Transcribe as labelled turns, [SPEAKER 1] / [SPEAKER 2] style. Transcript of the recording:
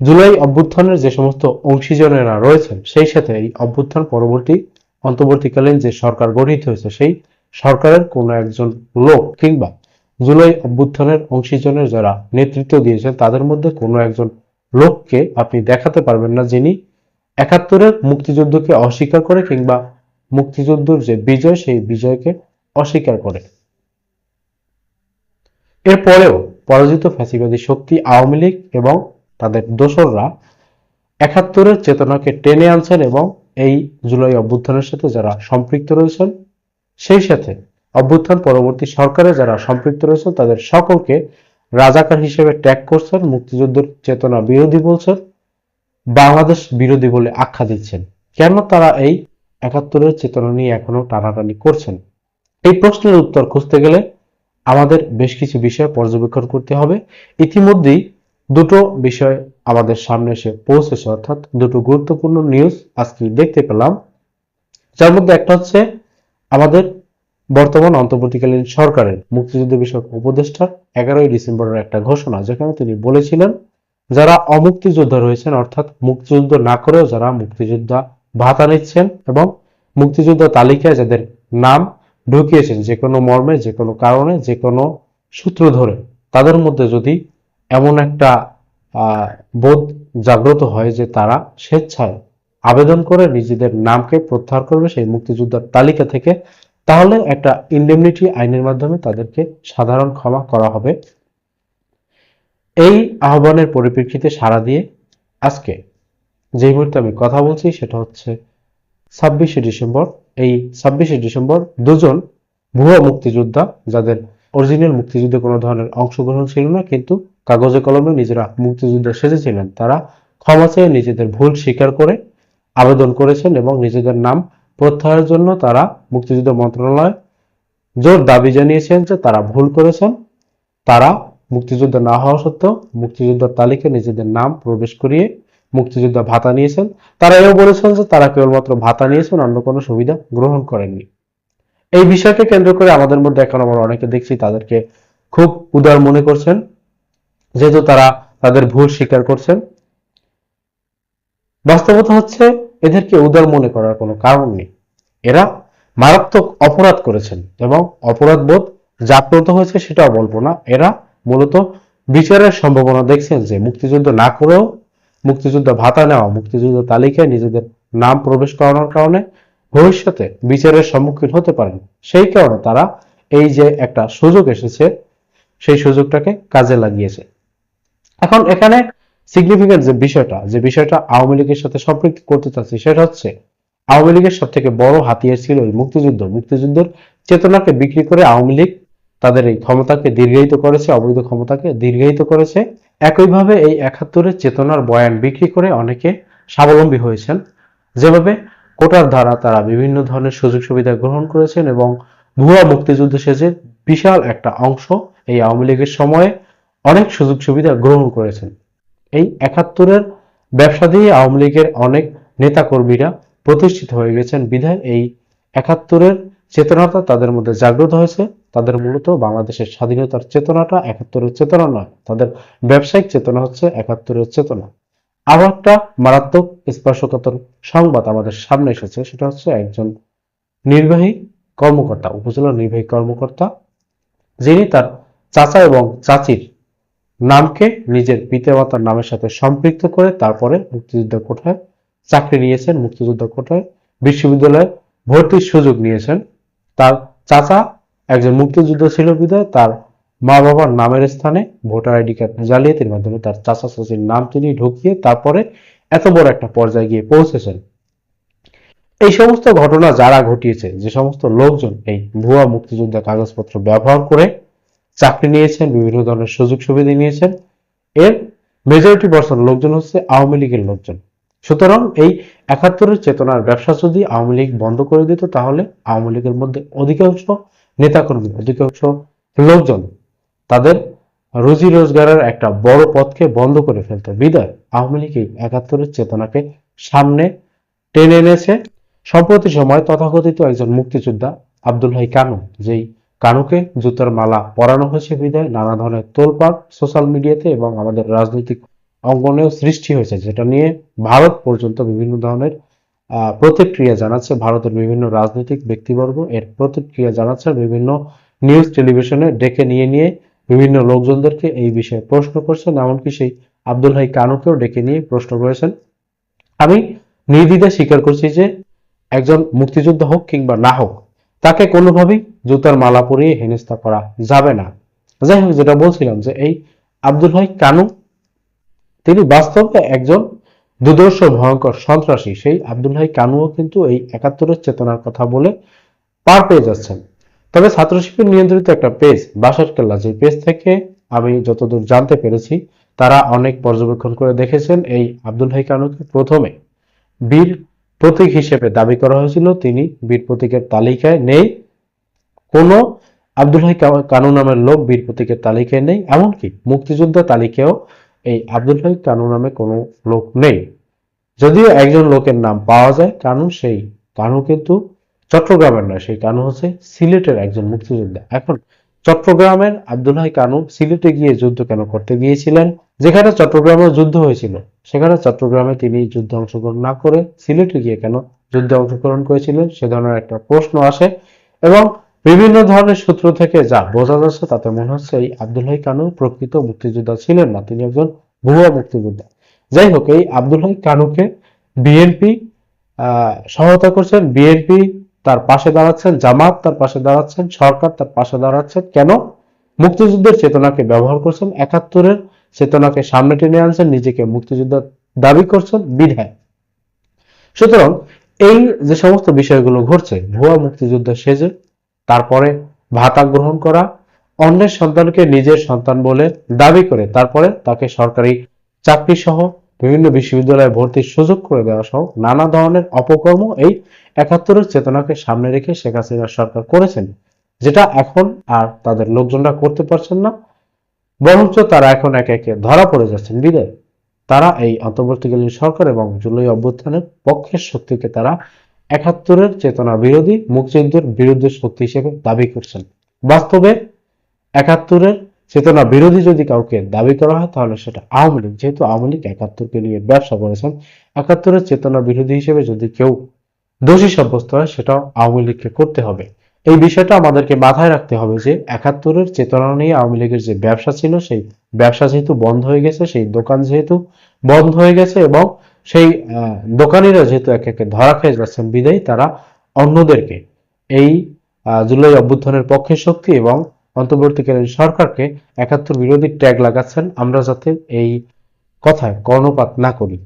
[SPEAKER 1] জুলাই অভ্যুত্থানের যে সমস্ত অংশীজনেরা রয়েছেন, সেই সাথে এই অভ্যুত্থান পরবর্তী, অন্তর্বর্তীকালীন যে সরকার গঠিত হয়েছে, সেই সরকারের কোনো একজন লোক কিংবা জুলাই অভ্যুত্থানের অংশীজনের যারা নেতৃত্ব দিয়েছেন, তাদের মধ্যে কোনো একজন লোককে আপনি দেখাতে পারবেন না যিনি একাত্তরের মুক্তিযুদ্ধকে অস্বীকার করে কিংবা মুক্তিযুদ্ধের যে বিজয়, সেই বিজয়কে অস্বীকার করে। এরপরেও পরাজিত ফ্যাসিবাদী শক্তি আওয়ামী লীগ এবং তাদের দোসররা একাত্তরের চেতনাকে টেনে আনছেন এবং এই জুলাই অভ্যুত্থানের সাথে যারা সম্পৃক্ত রয়েছেন, সেই সাথে অভ্যুত্থান পরবর্তী সরকারে যারা সম্পৃক্ত রয়েছেন, তাদের সকলকে রাজাকার হিসেবে ট্যাগ করছেন, মুক্তিযুদ্ধের চেতনা বিরোধী বলছেন, বাংলাদেশ বিরোধী বলে আখ্যা দিচ্ছেন। কেন তারা এই একাত্তরের চেতনা নিয়ে এখনও টানাটানি করছেন? এই প্রশ্নের উত্তর খুঁজতে গেলে আমাদের বেশ কিছু বিষয় পর্যবেক্ষণ করতে হবে। ইতিমধ্যেই দুটো বিষয় আমাদের সামনে এসে পৌঁছেছে, অর্থাৎ দুটো গুরুত্বপূর্ণ নিউজ আজকে দেখতে পেলাম। যার মধ্যে একটা হচ্ছে আমাদের বর্তমান অন্তর্বর্তীকালীন সরকারের মুক্তিযুদ্ধ বিষয়ক উপদেষ্টার এগারোই ডিসেম্বরের একটা ঘোষণা, যেখানে তিনি বলেছিলেন, যারা অমুক্তিযোদ্ধা রয়েছেন, অর্থাৎ মুক্তিযুদ্ধ না করেও যারা মুক্তিযোদ্ধা ভাতা নিচ্ছেন এবং মুক্তিযোদ্ধা তালিকায় যাদের নাম ঢুকিয়েছেন যে কোনো মর্মে যে কোনো কারণে যে কোনো সূত্র ধরে, তাদের মধ্যে যদি এমন একটা বোধ জাগ্রত হয় যে তারা স্বেচ্ছায় আবেদন করে নিজেদের নামকে প্রত্যাহার করবে সেই মুক্তিযোদ্ধার তালিকা থেকে। তাহলে একটা ইন্ডেমনিটি আইনের মাধ্যমে তাদেরকে সাধারণ ক্ষমা করা হবে। এই আহ্বানের পরিপ্রেক্ষিতে সাড়া দিয়ে আজকে যে মুহূর্তে আমি কথা বলছি সেটা হচ্ছে ছাব্বিশে ডিসেম্বর। এই ছাব্বিশে ডিসেম্বর দুজন ভুয়া মুক্তিযোদ্ধা, যাদের অরিজিনাল মুক্তিযুদ্ধে কোনো ধরনের অংশগ্রহণ ছিল না, কিন্তু কাগজে কলমে নিজেরা মুক্তিযুদ্ধ সেজেছিলেন। তারা ক্ষমা চেয়ে নিজেদের ভুল স্বীকার করে আবেদন করেছেন এবং নিজেদের নাম প্রত্যাহারের জন্য তারা মুক্তিযুদ্ধ মন্ত্রণালয় জোর দাবি জানিয়েছেন যে তারা ভুল করেছেন। তারা মুক্তিযুদ্ধ না হওয়া সত্ত্বেও মুক্তিযোদ্ধার তালিকায় নিজেদের নাম প্রবেশ করিয়ে মুক্তিযোদ্ধা ভাতা নিয়েছেন। তারা এও বলেছেন যে তারা কেবলমাত্র ভাতা নিয়েছেন, অন্য কোনো সুবিধা গ্রহণ করেননি। এই বিষয়কে কেন্দ্র করে আমাদের মধ্যে এখন আমরা অনেকে দেখছি তাদেরকে খুব উদার মনে করছেন। যেহেতু তারা তাদের ভুল স্বীকার করছেন। বাস্তবতা হচ্ছে, এদেরকে উদার মনে করার কোনো কারণ নেই। এরা মারাত্মক অপরাধ করেছেন এবং অপরাধ বোধ জাগ্রত হয়েছে সেটাও বলব না। এরা মূলত বিচারের সম্ভাবনা দেখছেন যে মুক্তিযুদ্ধ না করেও, মুক্তিযুদ্ধ ভাতা নেওয়া, মুক্তিযুদ্ধ তালিকায় নিজেদের নাম প্রবেশ করানোর কারণে ভবিষ্যতে বিচারের সম্মুখীন হতে পারেন। সেই কারণে তারা এই যে একটা সুযোগ এসেছে, সেই সুযোগটাকে কাজে লাগিয়েছে। এখন এখানে সিগনিফিকেন্ট যে বিষয়টা যে বিষয়টা আওয়ামী লীগের সাথে সম্পৃক্ত করতে চাচ্ছি, সেটা হচ্ছে আওয়ামী লীগের সব থেকে বড় হাতিয়ার ছিল এই মুক্তিযুদ্ধ। মুক্তিযুদ্ধের চেতনাকে বিক্রি করে আওয়ামী লীগ তাদের এই ক্ষমতাকে দীর্ঘায়িত করেছে, অবৈধ ক্ষমতাকে দীর্ঘায়িত করেছে। একইভাবে এই একাত্তরের চেতনার বয়ান বিক্রি করে অনেকে স্বাবলম্বী হয়েছেন। যেভাবে কোটার দ্বারা তারা বিভিন্ন ধরনের সুযোগ সুবিধা গ্রহণ করেছেন এবং ভুয়া মুক্তিযুদ্ধ সেজে বিশাল একটা অংশ এই আওয়ামী লীগের সময়ে অনেক সুযোগ সুবিধা গ্রহণ করেছেন। এই একাত্তরের ব্যবসা দিয়ে আওয়ামী লীগের অনেক নেতাকর্মীরা প্রতিষ্ঠিত হয়ে গেছেন। বিধায় এই একাত্তরের চেতনাটা তাদের মধ্যে জাগ্রত হয়েছে। তাদের মূলত বাংলাদেশের স্বাধীনতার চেতনাটা একাত্তরের চেতনা নয়, তাদের ব্যবসায়িক চেতনা হচ্ছে একাত্তরের চেতনা। আরও একটা মারাত্মক স্পর্শকাতর সংবাদ আমাদের সামনে এসেছে, সেটা হচ্ছে একজন নির্বাহী কর্মকর্তা, উপজেলা নির্বাহী কর্মকর্তা, যিনি তার চাচা এবং চাচির নামকে নিজের পিতামাতার নামের সাথে সম্পৃক্ত করে তারপরে মুক্তিযুদ্ধ কোঠায় চাকরি নিয়েছেন, মুক্তিযুদ্ধ কোঠায় বিশ্ববিদ্যালয়ে ভর্তির সুযোগ নিয়েছেন। তার চাচা একজন মুক্তিযুদ্ধ ছিল বিধায় তার মা বাবার নামের স্থানে ভোটার আইডি কার্ড জালিয়াতির মাধ্যমে তার চাচা চাচির নাম তিনি ঢুকিয়ে তারপরে এত বড় একটা পর্যায়ে গিয়ে পৌঁছেছেন। এই সমস্ত ঘটনা যারা ঘটিয়েছে, যে সমস্ত লোকজন এই ভুয়া মুক্তিযোদ্ধা কাগজপত্র ব্যবহার করে চাকরি নিয়েছেন, বিভিন্ন ধরনের সুযোগ সুবিধা নিয়েছেন। এর মেজরিটি পার্সেন্ট লোকজন হচ্ছে আওয়ামী লীগের লোকজন। সুতরাং এই একাত্তরের চেতনার ব্যবসা যদি আওয়ামী লীগ বন্ধ করে দিত, তাহলে আওয়ামী লীগের মধ্যে অধিকাংশ নেতাকর্মী, অধিকাংশ লোকজন তাদের রুজি রোজগারের একটা বড় পথকে বন্ধ করে ফেলতে। বিদায়, আওয়ামী লীগ এই একাত্তরের চেতনাকে সামনে টেনে এনেছে। সম্প্রতি সময় তথাকথিত একজন মুক্তিযোদ্ধা আব্দুল হাই কানু যেই কানুকে জুতার মালা পরানো হয়েছে বিদায়। নানা ধরনের তোলপাড় সোশ্যাল মিডিয়াতে এবং আমাদের রাজনৈতিক অঙ্গনেও সৃষ্টি হয়েছে, যেটা নিয়ে ভারত পর্যন্ত বিভিন্ন ধরনের প্রতিক্রিয়া জানাচ্ছে। ভারতের বিভিন্ন রাজনৈতিক ব্যক্তিবর্গ এর প্রতিক্রিয়া জানাচ্ছে। বিভিন্ন নিউজ টেলিভিশনে ডেকে নিয়ে নিয়ে বিভিন্ন লোকজনদেরকে এই বিষয়ে প্রশ্ন করছেন। এমনকি সেই আব্দুল হাই কানুকেও ডেকে নিয়ে প্রশ্ন করেছেন। আমি নির্দ্বিধায় স্বীকার করছি যে একজন মুক্তিযোদ্ধা হোক কিংবা না হোক তাকে কোনোভাবেই জুতার মালা পরিয়ে হেনস্থা করা যাবে না। যাই হোক যেটা বলছিলাম যে এই আব্দুল হাই কানু, তিনি বাস্তবে একজন দুর্দর্শ, ভয়ঙ্কর সন্ত্রাসী। সেই আব্দুল হাই কানুও কিন্তু এই একাত্তরের চেতনার কথা বলে পার পেয়ে যাচ্ছেন। তবে ছাত্র শিবির নিয়ন্ত্রিত একটা পেজ, বাসার কেল্লা, যে পেজ থেকে আমি যতদূর জানতে পেরেছি, তারা অনেক পর্যবেক্ষণ করে দেখেছেন এই আব্দুল হাই কানুকে প্রথমে বীর প্রতীক হিসেবে দাবি করা হয়েছিল, তিনি বীর প্রতীকের তালিকায় নেই। কোনো আব্দুল হাই কানু নামের লোক বীর প্রতীকের তালিকায় নেই, এমনকি মুক্তিযোদ্ধা তালিকায়ও এই আব্দুল হাই কানু নামে কোনো লোক নেই। যদিও একজন লোকের নাম পাওয়া যায়, কানু সেই, কানু কিন্তু চট্টগ্রামের নয়, সেই কানু হচ্ছে সিলেটের একজন মুক্তিযোদ্ধা। এখন চট্টগ্রামের আব্দুল হাই কানু সিলেটে গিয়ে যুদ্ধ কেন করতে গিয়েছিলেন? যেখানে চট্টগ্রামে যুদ্ধ হয়েছিল, সেখানে চট্টগ্রামে তিনি যুদ্ধে অংশগ্রহণ না করে সিলেটে গিয়ে কেন যুদ্ধে অংশগ্রহণ করেছিলেন, সে ধরনের একটা প্রশ্ন আসে এবং বিভিন্ন ধরনের সূত্র থেকে যা বোঝা যাচ্ছে, তাতে মনে হচ্ছে এই আব্দুল হাই কানু প্রকৃত মুক্তিযোদ্ধা ছিলেন না, তিনি একজন ভুয়া মুক্তিযোদ্ধা। যাই হোক, এই আব্দুল হাই কানুকে বিএনপি সহায়তা করছেন। বিএনপি তার পাশে দাঁড়াচ্ছেন জামাত, তার পাশে দাঁড়াচ্ছেন সরকার, তার পাশে দাঁড়াচ্ছেন কেন? মুক্তিযুদ্ধের চেতনাকে ব্যবহার করছেন, একাত্তরের চেতনাকে সামনে টেনে আনছেন, নিজেকে মুক্তিযোদ্ধা দাবি করছেন বিধায় সুতরাং এই যে সমস্ত বিষয়গুলো ঘটছে, ভুয়া মুক্তিযুদ্ধ সেজে, তারপরে ভাতা গ্রহণ করা, অন্যের সন্তানকে নিজের সন্তান বলে দাবি করে, তারপরে তাকে সরকারি চাকরি সহ বিভিন্ন বিশ্ববিদ্যালয়ে ভর্তির সুযোগ করে দেওয়া সহ নানা ধরনের অপকর্ম এই একাত্তরের চেতনাকে সামনে রেখে শেখ হাসিনা সরকার করেছেন, যেটা এখন আর তাদের লোকজনরা করতে পারছেন না। বরঞ্চ তারা এখন একে একে ধরা পড়ে যাচ্ছেন বিদায়। তারা এই অন্তর্বর্তীকালীন সরকার এবং জুলাই অভ্যুত্থানের পক্ষের শক্তিকে তারা একাত্তরের চেতনা বিরোধী মুক্তিযুদ্ধের বিরুদ্ধে শক্তি হিসেবে দাবি করছেন। বাস্তবে একাত্তরের চেতনা বিরোধী যদি কাউকে দাবি করা হয়, তাহলে সেটা আওয়ামী লীগ। যেহেতু আওয়ামী লীগ একাত্তরকে নিয়ে ব্যবসা করেছেন, একাত্তরের চেতনা বিরোধী হিসেবে যদি কেউ দোষী সাব্যস্ত হয়, সেটাও আওয়ামী লীগকে করতে হবে। এই বিষয়টা আমাদেরকে মাথায় রাখতে হবে যে, একাত্তরের চেতনা নিয়ে আওয়ামী লীগের যে ব্যবসা ছিল, সেই ব্যবসা যেহেতু বন্ধ হয়ে গেছে, সেই দোকান যেহেতু বন্ধ হয়ে গেছে এবং সেই দোকানিরা যেহেতু এক একে ধরা খেয়ে যাচ্ছেন বিদায়ী, তারা অন্যদেরকে এই জুলাই অভ্যুত্থানের পক্ষে শক্তি এবং অন্তর্বর্তীকালীন সরকারকে একাত্তর বিরোধী ট্যাগ লাগাচ্ছেন আমরা যাতে এই কথায় কর্ণপাত না করি।